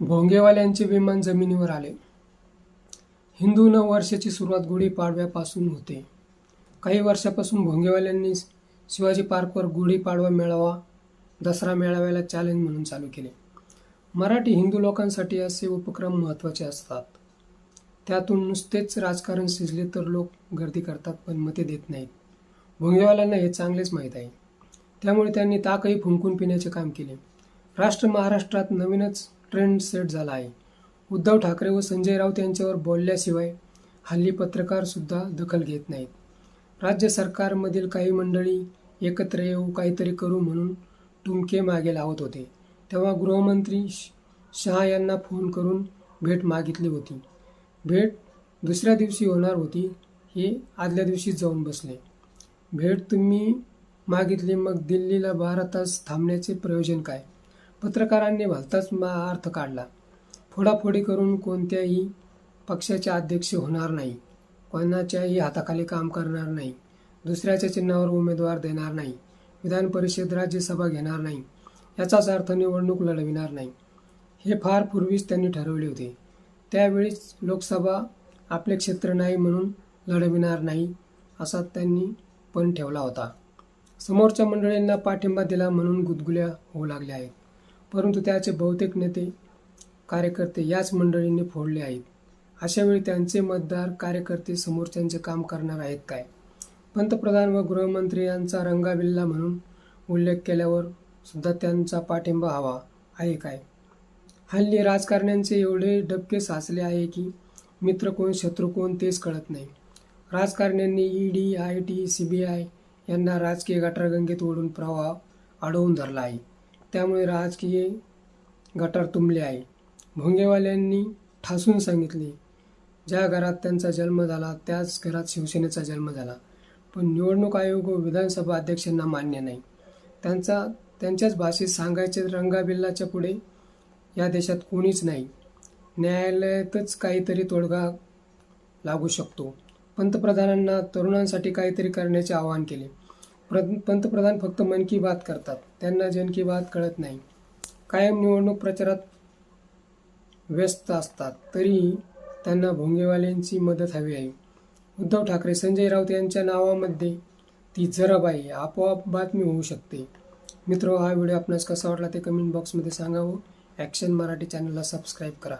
भोंगेवाल्यांचे विमान जमिनीवर आले. हिंदू नववर्षाची सुरुवात गुढीपाडव्यापासून होते. काही वर्षापासून भोंगेवाल्यांनी शिवाजी पार्कवर गुढीपाडवा मेळावा दसरा मेळाव्याला चॅलेंज म्हणून चालू केले. मराठी हिंदू लोकांसाठी असे उपक्रम महत्त्वाचे असतात. त्यातून नुसतेच राजकारण शिजले तर लोक गर्दी करतात पण मते देत नाहीत. भोंगेवाल्यांना हे चांगलेच माहीत आहे. त्यामुळे त्यांनी ताकही फुंकून पिण्याचे काम केले. राष्ट्र महाराष्ट्रात नवीनच ट्रेंड सेट झाला आहे. उद्धव ठाकरे व संजय राऊत यांच्यावर बोलल्याशिवाय हल्ली पत्रकार सुद्धा दखल घेत नाहीत. राज्य सरकारमधील काही मंडळी एकत्र येऊ काहीतरी करू म्हणून टुमके मागे लावत होते. तेव्हा गृहमंत्री श- शहा यांना फोन करून भेट मागितली होती. भेट दुसऱ्या दिवशी होणार होती हे आदल्या दिवशी जाऊन बसले. भेट तुम्ही मागितली मग दिल्लीला बारा तास थांबण्याचे प्रयोजन काय? पत्रकारांनी भलताच अर्थ काढला. फोडाफोडी करून कोणत्याही पक्षाचे अध्यक्ष होणार नाही. कोणाच्याही हाताखाली काम करणार नाही. दुसऱ्याच्या चिन्हावर उमेदवार देणार नाही. विधान परिषद राज्यसभा घेणार नाही. याचाच अर्थ निवडणूक लढविणार नाही. हे फार पूर्वीच त्यांनी ठरवले होते. त्यावेळीच लोकसभा आपले क्षेत्र नाही म्हणून लढविणार नाही असा त्यांनी पण ठेवला होता. समोरच्या मंडळींना पाठिंबा दिला म्हणून गुदगुल्या होऊ लागल्या आहेत. परंतु त्याचे बहुतेक नेते कार्यकर्ते याच मंडळींनी फोडले आहेत. अशावेळी त्यांचे मतदार कार्यकर्ते समोरच्यांचे काम करणार आहेत काय? पंतप्रधान व गृहमंत्री यांचा रंगाबिल्ला म्हणून उल्लेख केल्यावर सुद्धा त्यांचा पाठिंबा हवा आहे काय? हल्ली राजकारण्यांचे एवढे डबके साचले आहे की मित्र कोण शत्रू कोण तेच कळत नाही. राजकारण्यांनी ED I T C B I यांना राजकीय गटारगंगेत ओढून प्रवाह अडवून धरला आहे. त्यामुळे राजकीय गटार तुंबले आहे. भोंगेवाल्यांनी ठासून सांगितले ज्या घरात त्यांचा जन्म झाला त्याच घरात शिवसेनेचा जन्म झाला. पण निवडणूक आयोग व विधानसभा अध्यक्षांना मान्य नाही. त्यांचा त्यांच्याच भाषेत सांगायचे रंगाबिल्लाच्या पुढे या देशात कोणीच नाही. न्यायालयातच काहीतरी तोडगा लागू शकतो. पंतप्रधानांना तरुणांसाठी काहीतरी करण्याचे आवाहन केले. प्र पंतप्रधान फक्त मन की बात करतात. त्यांना जन की बात कळत नाही. कायम निवडणूक प्रचारात व्यस्त असतात. तरीही त्यांना भोंगेवाल्यांची मदत हवी आहे. उद्धव ठाकरे संजय राऊत यांच्या नावामध्ये ती जरब आहे आपोआप बातमी होऊ शकते. मित्र हा व्हिडिओ आपणास कसा वाटला ते कमेंट बॉक्समध्ये सांगावं. ॲक्शन मराठी चॅनलला सबस्क्राईब करा.